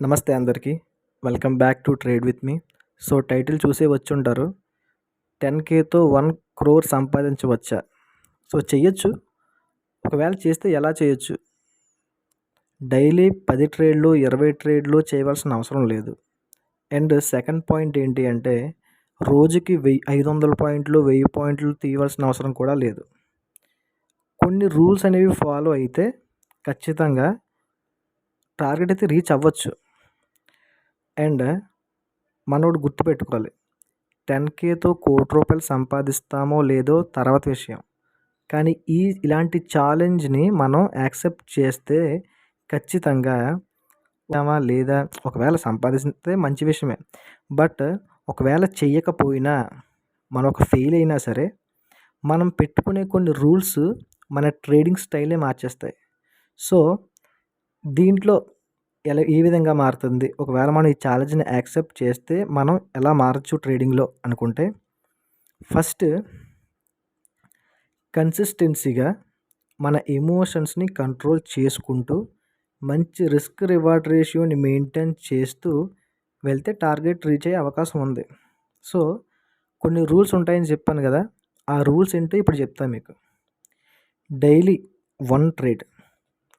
నమస్తే అందరికీ. Welcome back to trade with me. So title చూసే వచ్చి ఉంటారు టెన్ కేతో వన్ క్రోర్ సంపాదించవచ్చా? సో చెయ్యొచ్చు. ఒకవేళ చేస్తే ఎలా చేయొచ్చు? డైలీ పది ట్రేడ్లు ఇరవై ట్రేడ్లు చేయవలసిన అవసరం లేదు. అండ్ సెకండ్ పాయింట్ ఏంటి అంటే రోజుకి వెయ్యి ఐదు వందల పాయింట్లు వెయ్యి పాయింట్లు తీయవలసిన అవసరం కూడా లేదు. కొన్ని రూల్స్ అనేవి ఫాలో అయితే ఖచ్చితంగా టార్గెట్ అయితే రీచ్ అవ్వచ్చు. అండ్ మనోడు గుర్తుపెట్టుకోవాలి. టెన్ కేతో కోటి రూపాయలు సంపాదిస్తామో లేదో తర్వాత విషయం. కానీ ఈ ఇలాంటి ఛాలెంజ్ని మనం యాక్సెప్ట్ చేస్తే ఖచ్చితంగా లేదా ఒకవేళ సంపాదిస్తే మంచి విషయమే. బట్ ఒకవేళ చెయ్యకపోయినా మనం ఒక ఫెయిల్ అయినా సరే మనం పెట్టుకునే కొన్ని రూల్స్ మన ట్రేడింగ్ స్టైలే మార్చేస్తాయి. సో దీంట్లో ఎలా ఏ విధంగా మారుతుంది? ఒకవేళ మనం ఈ ఛాలెంజ్ని యాక్సెప్ట్ చేస్తే మనం ఎలా మారచ్చు ట్రేడింగ్లో అనుకుంటే? ఫస్ట్ కన్సిస్టెన్సీగా మన ఎమోషన్స్ని కంట్రోల్ చేసుకుంటూ మంచి రిస్క్ రివార్డ్ రేషియోని మెయింటైన్ చేస్తూ వెళ్తే టార్గెట్ రీచ్ అయ్యే అవకాశం ఉంది. సో కొన్ని రూల్స్ ఉంటాయని చెప్పాను కదా ఆ రూల్స్ ఏంటో ఇప్పుడు చెప్తాను మీకు. Daily one trade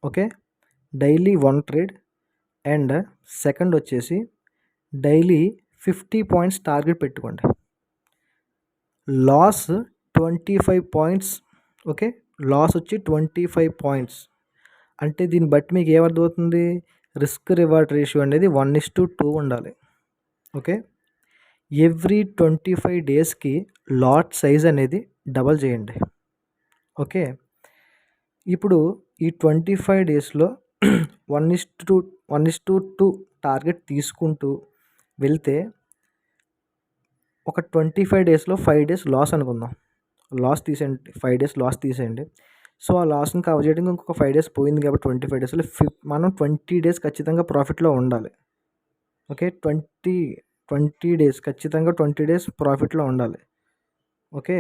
okay? Daily one trade and second వచ్చేసి డైలీ ఫిఫ్టీ పాయింట్స్ టార్గెట్ పెట్టుకోండి. Loss twenty five points okay? Loss వచ్చి ట్వంటీ ఫైవ్ పాయింట్స్. అంటే దీన్ని బట్టి మీకు ఏమర్థమవుతుంది? రిస్క్ రివార్డ్ రేషియో అనేది వన్ ఇస్ టు టూ ఉండాలి. ఓకే? ఎవ్రీ ట్వంటీ ఫైవ్ డేస్కి లాట్ సైజ్ అనేది డబల్ చేయండి. ఓకే? ఇప్పుడు ఈ ట్వంటీ ఫైవ్ డేస్లో one is to one is to two target తీసుకుంటూ వెళ్తే ఒక ట్వంటీ ఫైవ్ డేస్లో ఫైవ్ డేస్ లాస్ అనుకుందాం. లాస్ తీసేయండి ఫైవ్ డేస్ లాస్ తీసేయండి. సో ఆ లాస్ని కవర్ చేయడానికి ఇంకొక ఫైవ్ డేస్ పోయింది కాబట్టి ట్వంటీ ఫైవ్ డేస్లో ఫిఫ్ మనం ట్వంటీ డేస్ ఖచ్చితంగా ప్రాఫిట్లో ఉండాలి. ఓకే ట్వంటీ ట్వంటీ డేస్ ఖచ్చితంగా ట్వంటీ డేస్ ప్రాఫిట్లో ఉండాలి. ఓకే?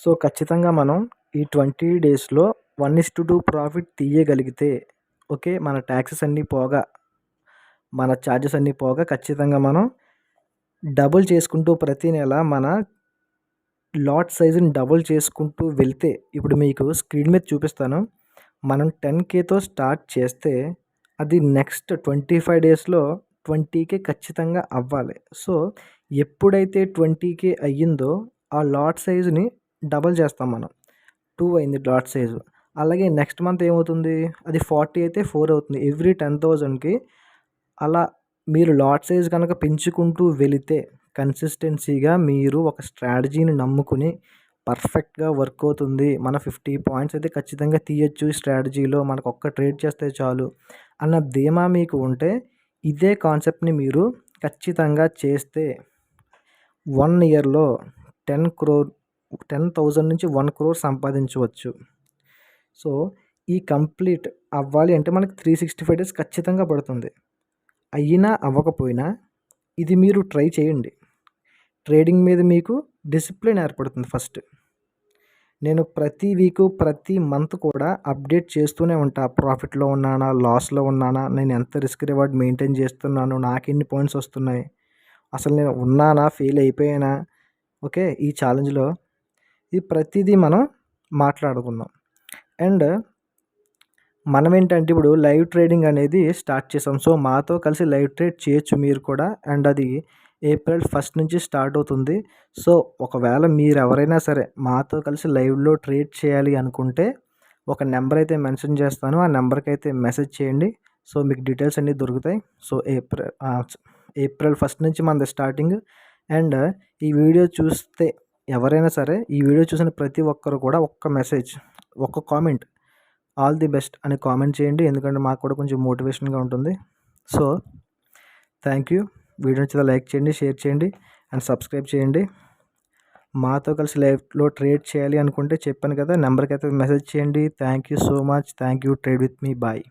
సో ఖచ్చితంగా మనం ఈ ట్వంటీ డేస్లో one is to two profit తీయగలిగితే okay మన ట్యాక్సెస్ అన్నీ పోగా మన ఛార్జెస్ అన్నీ పోగా ఖచ్చితంగా మనం డబుల్ చేసుకుంటూ ప్రతి నెల మన లాట్ సైజుని డబుల్ చేసుకుంటూ వెళ్తే ఇప్పుడు మీకు స్క్రీన్ మీద చూపిస్తాను. మనం టెన్ కేతో స్టార్ట్ చేస్తే అది నెక్స్ట్ ట్వంటీ ఫైవ్ డేస్లో ట్వంటీకే ఖచ్చితంగా అవ్వాలి. సో ఎప్పుడైతే ట్వంటీకే అయ్యిందో ఆ లాట్ సైజుని డబల్ చేస్తాం మనం. టూ అయింది డాట్ సైజు. అలాగే నెక్స్ట్ మంత్ ఏమవుతుంది? అది ఫార్టీ అయితే ఫోర్ అవుతుంది ఎవ్రీ టెన్ థౌజండ్కి. అలా మీరు లాట్ సైజ్ కనుక పెంచుకుంటూ వెళితే కన్సిస్టెన్సీగా మీరు ఒక స్ట్రాటజీని నమ్ముకుని పర్ఫెక్ట్గా వర్క్ అవుతుంది. మన ఫిఫ్టీ పాయింట్స్ అయితే ఖచ్చితంగా తీయచ్చు ఈ స్ట్రాటజీలో. మనకు ఒక్క ట్రేడ్ చేస్తే చాలు అన్న ధీమా మీకు ఉంటే ఇదే కాన్సెప్ట్ని మీరు ఖచ్చితంగా చేస్తే వన్ ఇయర్లో టెన్ క్రోర్ టెన్ థౌజండ్ నుంచి వన్ క్రోర్ సంపాదించవచ్చు. సో ఈ కంప్లీట్ అవ్వాలి అంటే మనకి త్రీ సిక్స్టీ ఫైవ్ డేస్ ఖచ్చితంగా పడుతుంది. అయినా అవ్వకపోయినా ఇది మీరు ట్రై చేయండి. ట్రేడింగ్ మీద మీకు డిసిప్లిన్ ఏర్పడుతుంది ఫస్ట్. నేను ప్రతి వీక్ ప్రతి మంత్ కూడా అప్డేట్ చేస్తూనే ఉంటా. ప్రాఫిట్లో ఉన్నానా లాస్లో ఉన్నానా నేను ఎంత రిస్క్ రివార్డ్ మెయింటైన్ చేస్తున్నాను నాకు ఎన్ని పాయింట్స్ వస్తున్నాయి అసలు నేను ఉన్నానా ఫెయిల్ అయిపోయానా? ఓకే ఈ ఛాలెంజ్లో ఇది ప్రతిదీ మనం మాట్లాడుకుందాం. అండ్ మనం ఏంటంటే ఇప్పుడు లైవ్ ట్రేడింగ్ అనేది స్టార్ట్ చేసాం. సో మాతో కలిసి లైవ్ ట్రేడ్ చేయొచ్చు మీరు కూడా. అండ్ అది ఏప్రిల్ ఫస్ట్ నుంచి స్టార్ట్ అవుతుంది. సో ఒకవేళ మీరు ఎవరైనా సరే మాతో కలిసి లైవ్లో ట్రేడ్ చేయాలి అనుకుంటే ఒక నెంబర్ అయితే మెన్షన్ చేస్తాను. ఆ నెంబర్కి అయితే మెసేజ్ చేయండి. సో మీకు డీటెయిల్స్ అన్నీ దొరుకుతాయి. సో ఏప్రిల్ ఏప్రిల్ ఫస్ట్ నుంచి మనది స్టార్టింగ్. అండ్ ఈ వీడియో చూస్తే ఎవరైనా సరే ఈ వీడియో చూసిన ప్రతి ఒక్కరు కూడా ఒక్క మెసేజ్ ఒక్క కామెంట్ ఆల్ ది బెస్ట్ అని కామెంట్ చేయండి. ఎందుకంటే మాకు కూడా కొంచెం మోటివేషన్గా ఉంటుంది. సో థ్యాంక్ యూ వీడియో నచ్చితే లైక్ చేయండి షేర్ చేయండి అండ్ సబ్స్క్రైబ్ చేయండి. మాతో కలిసి లైఫ్లో ట్రేడ్ చేయాలి అనుకుంటే చెప్పాను కదా నెంబర్కి అయితే మెసేజ్ చేయండి. Thank you so much thank you trade with me bye